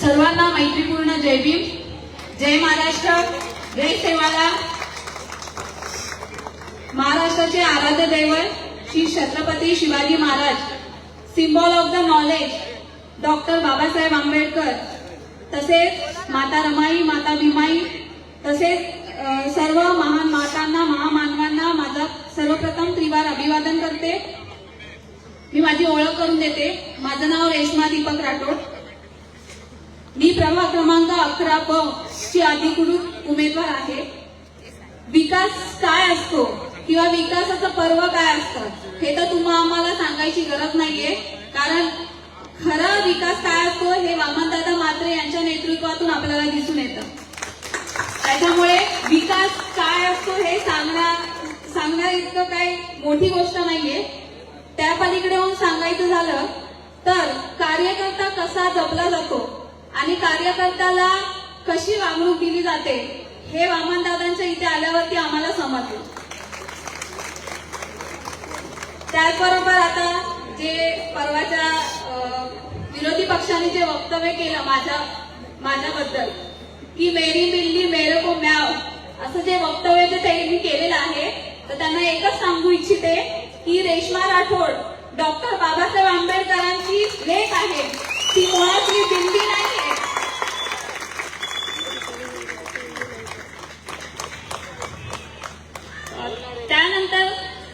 सर्वांना मैत्रीपूर्ण जय भीम. जय महाराष्ट्र. जय सेवाला. महाराष्ट्राचे आराध्य दैवत Shri Chhatrapati Shivaji Maharaj symbol of the knowledge doctor Babasaheb Ambedkar तसेच माता रमाई माता भीमाई तसेच सर्व महान मातांना महामानवांना माझा सर्वप्रथम त्रिवार अभिवादन करते. मी माझी ओळख करून देते. माझं नाव रेश्मा दीपक राठोड. मी प्रभाग क्रमांक अकरा ब ची अधिकृत उमेदवार आहे. विकास काय असतो किंवा विकासाचं पर्व काय असतं हे तर तुम्हाला आम्हाला सांगायची गरज नाहीये. कारण खरा विकास काय असतो हे वामनदादा मात्रे यांच्या नेतृत्वातून आपल्याला दिसून येतं. त्याच्यामुळे विकास काय असतो हे सांगणार सांगणार इतकं काही मोठी गोष्ट नाहीये. त्या पलीकडे होऊन सांगायचं झालं तर कार्यकर्ता कसा जपला जातो? आणि कार्यकर्त्याला कशी वागणूक दिली जाते हे वामनदादांच्या इथे आल्यावरती आम्हाला समजलं. त्याचबरोबर आता जे परवाच्या अं, विरोधी पक्षाने जे वक्तव्य केलं माझ्या माझ्याबद्दल की मेरी बिल्ली मेरे को म्याव असं जे वक्तव्य जे त्यांनी केलेलं आहे तर त्यांना एकच सांगू इच्छिते की रेश्मा राठोड डॉक्टर बाबासाहेब आंबेडकरांची लेख आहे. ती कोणाची बिल्ली नाही. त्यानंतर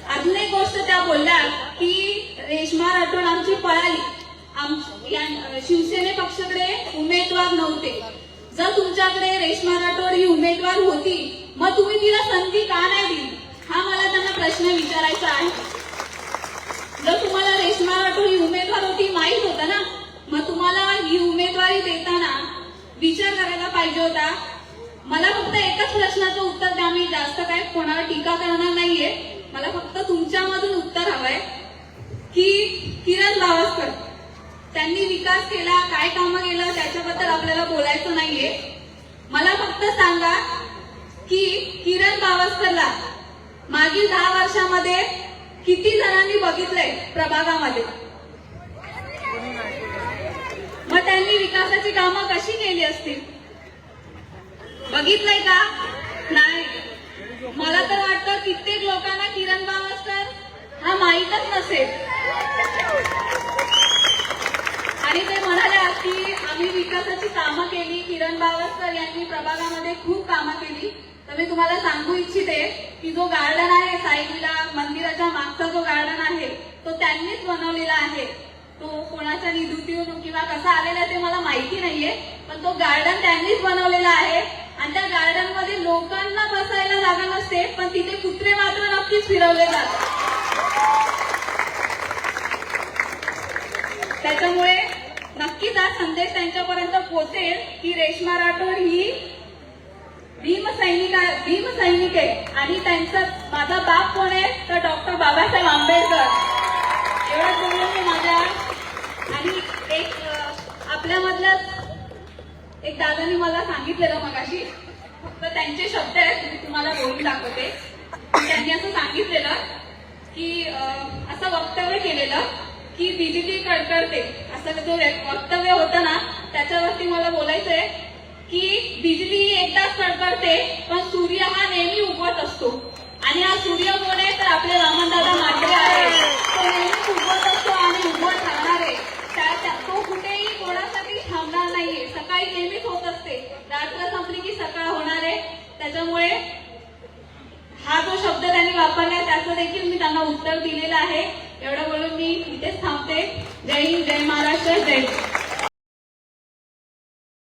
अजून एक गोष्ट त्या बोलल्या की रेश्मा राठोड आमची पळाली. या- शिवसेने पक्षाकडे उमेदवार नव्हते. जर तुमच्याकडे रेश्मा राठोड ही उमेदवार होती मग तुम्ही तिला संधी का नाही दिली? हा मला त्यांना प्रश्न विचारायचा आहे. जर तुम्हाला रेश्मा राठोड ही उमेदवार होती माहीत होतं ना मग तुम्हाला ही उमेदवारी देताना विचार करायला पाहिजे होता. मला फक्त एकच प्रश्नाचं उत्तर द्या. मी जास्त काय कोणावर टीका करणार नाहीये. मला फक्त तुमच्यामधून उत्तर हवंय की किरण गावस्कर त्यांनी विकास केला काय कामं केलं त्याच्याबद्दल आपल्याला बोलायचं नाहीये. मला फक्त सांगा की किरण गावस्करला मागील दहा वर्षामध्ये किती जणांनी बघितलंय प्रभागामध्ये? मग त्यांनी विकासाची कामं कशी केली असतील? बघितलंय का? नाही. मला तर वाटतं कित्येक लोकांना किरण बावस्कर हा माहीतच नसेल. आणि ते म्हणाल्या की आम्ही विकासाची कामं केली किरण बावस्कर यांनी प्रभागामध्ये खूप कामं केली. तर मी तुम्हाला सांगू इच्छिते की जो गार्डन आहे साईला मंदिराच्या मागचा जो गार्डन आहे तो त्यांनीच बनवलेला आहे. तो कोणाच्या निधीतून किंवा कसा आलेला आहे ते मला माहिती नाहीये पण तो गार्डन त्यांनीच बनवलेला आहे. आणि त्या गार्डनमध्ये लोकांना बसायला जागा नसते पण तिथे कुत्रे मात्र नक्कीच फिरवले जातात. त्याच्यामुळे नक्कीच हा संदेश त्यांच्यापर्यंत पोहोचेल की रेश्मा राठोड ही भीमसैनिक भीमसैनिक आहे. आणि त्यांचं माझा बाप कोण आहे? तर डॉक्टर बाबासाहेब आंबेडकर. एवढं बोलून मी माझ्या. आणि एक आपल्यामधलं आपल्यामधल्या एक दादाने मला सांगितलेलं मगाशी. फक्त त्यांचे शब्द आहेत मी तुम्हाला बोलून दाखवते. त्यांनी असं सांगितलेलं की असं वक्तव्य केलेलं की बिजली कडकडते असं जो वक्तव्य होतं ना त्याच्यावरती मला बोलायचंय की बिजली एकदाच कडकडते पण सूर्य हा नेहमी उगवत असतो. आणि हा सूर्य कोण आहे तर आपले रामनदादा मात्रे आहे तो नेहमीच उगवत असतो आणि उगवत राहणार आहे त्या- त्या- तो कुठेही कोणासाठी थांबणार नाहीये सकाळी नेहमीच होत असते. रात्र संपली की सकाळ होणार आहे. त्याच्यामुळे हा जो शब्द त्यांनी वापरला त्याचं देखील मी त्यांना उत्तर दिलेलं आहे. एवढं बोलून मी इथेच थांबते. जय हिंद जय महाराष्ट्र जय